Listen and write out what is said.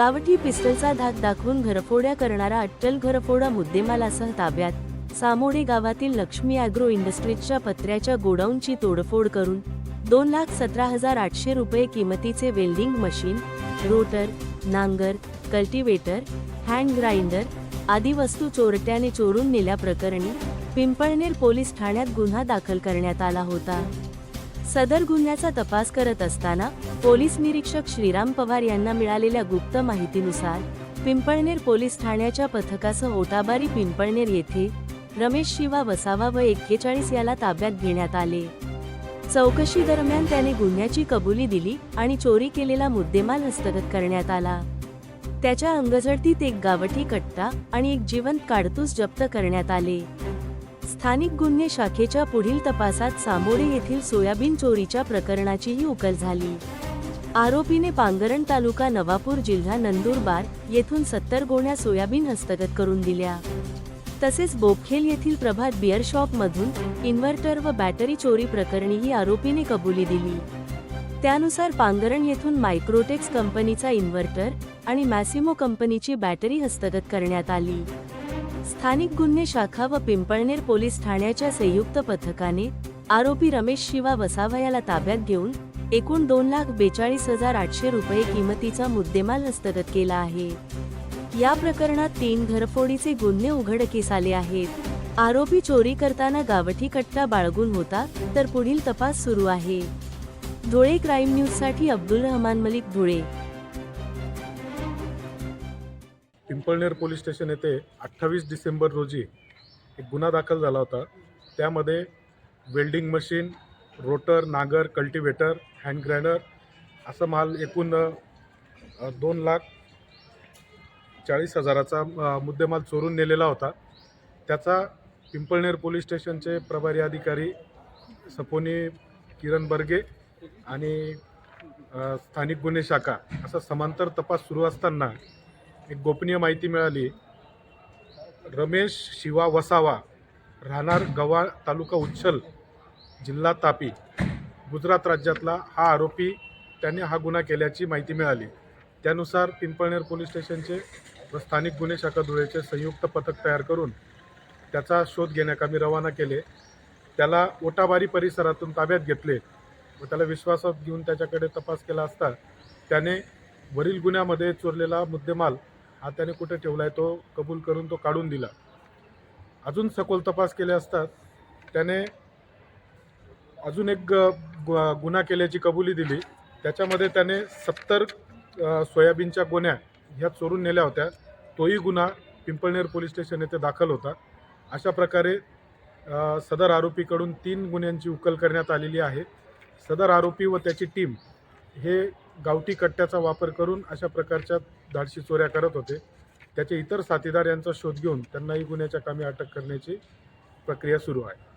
गावठी पिस्टलचा धाक दाखवून घरफोड्या करणारा अट्टल घरफोडा मुद्देमालासह ताब्यात. सामोडे गावातील लक्ष्मी अॅग्रो इंडस्ट्रीजच्या पत्र्याच्या गोडाऊनची तोडफोड करून दोन लाख सतरा हजार आठशे रुपये किमतीचे वेल्डिंग मशीन रोटर नांगर कल्टिवेटर हँड ग्राइंडर आदी वस्तू चोरट्याने चोरून नेल्याप्रकरणी पिंपळनेर पोलीस ठाण्यात गुन्हा दाखल करण्यात आला होता. सदर गुन्ह्याचा तपास करत असताना पोलीस निरीक्षक श्रीराम पवार यांना मिळालेल्या गुप्त माहितीनुसार पिंपळनेर पोलीस ठाण्याच्या पथकासह ओटाबारी पिंपळनेर येथे रमेश शिवा वसावा व एक्केचाळीस याला ताब्यात घेण्यात आले. चौकशी दरम्यान त्याने गुन्ह्याची कबुली दिली आणि चोरी केलेला मुद्देमाल हस्तगत करण्यात आला. त्याच्या अंगझडतीत एक गावठी कट्टा आणि एक जिवंत काडतूस जप्त करण्यात आले. स्थानिक गुन्हे शाखेच्या पुढील तपासात सामोरे येथील सोयाबीन चोरीच्या प्रकरणाचीही उकल झाली. आरोपीने पांगरण तालुका नवापूर जिल्हा नंदुरबार येथून सत्तर गोण्या सोयाबीन हस्तगत करून दिल्या. तसेच बोपखेल येथील प्रभात बिअर शॉप मधून इन्व्हर्टर व बॅटरी चोरी प्रकरणीही आरोपीने कबुली दिली. त्यानुसार पांगरण येथून मायक्रोटेक्स कंपनीचा इन्व्हर्टर आणि मॅसिमो कंपनीची बॅटरी हस्तगत करण्यात आली. स्थानिक गुन्हे शाखा व पिंपळनेर पोलीस ठाण्याच्या संयुक्त पथकाने आरोपी रमेश शिवा वसावा याला ताब्यात घेऊन एकूण दोन लाख बेचाळीस हजार आठशे रुपये किमतीचा मुद्देमाल हस्तगत केला आहे. या प्रकरणात तीन घरफोडीचे गुन्हे उघडकीस आले आहेत. आरोपी चोरी करताना गावठी कट्टा बाळगून होता तर पुढील तपास सुरू आहे. धुळे क्राईम न्यूजसाठी अब्दुल रहमान मलिक धुळे. पिंपळनेर पोलीस स्टेशन येथे अठ्ठावीस डिसेंबर रोजी एक गुन्हा दाखल झाला होता. त्यामध्ये वेल्डिंग मशीन रोटर नांगर कल्टिवेटर हँड ग्राइंडर असं माल एकूण दोन लाख चाळीस हजाराचा मुद्देमाल चोरून नेलेला होता. त्याचा पिंपळनेर पोलीस स्टेशनचे प्रभारी अधिकारी सपोनी किरण बर्गे आणि स्थानिक गुन्हे शाखा असा समांतर तपास सुरू असताना एक गोपनीय माहिती मिळाली. रमेश शिवा वसावा राहणार गव्हाळ तालुका उच्छल जिल्हा तापी. गुजरात राज्यातला हा आरोपी त्याने हा गुन्हा केल्याची माहिती मिळाली. त्यानुसार पिंपळनेर पोलीस स्टेशनचे व स्थानिक गुन्हे शाखा धुळेचे संयुक्त पथक तयार करून त्याचा शोध घेण्याकामी रवाना केले. त्याला ओटाबारी परिसरातून ताब्यात घेतले व त्याला विश्वासात घेऊन त्याच्याकडे तपास केला असता त्याने वरील गुन्ह्यामध्ये चोरलेला मुद्देमाल हा त्याने कुठे ठेवला आहे तो कबूल करून तो काढून दिला. अजून सखोल तपास केले असतात. त्याने अजून एक ग- गु- गुन्हा केल्याची कबुली दिली. त्याच्यामध्ये त्याने सत्तर सोयाबीनच्या गोण्या ह्या चोरून नेल्या होत्या. तोही गुन्हा पिंपळनेर पोलीस स्टेशन येथे दाखल होता. अशा प्रकारे सदर आरोपीकडून तीन गुन्ह्यांची उकल करण्यात आलेली आहे. सदर आरोपी व त्याची टीम हे गावठी कट्ट्याचा वापर करून अशा प्रकारच्या धाडशी चोऱ्या करत होते. त्याचे इतर साथीदार यांचा शोध घेऊन त्यांनाही गुन्ह्याच्या कामी अटक करण्याची प्रक्रिया सुरू आहे.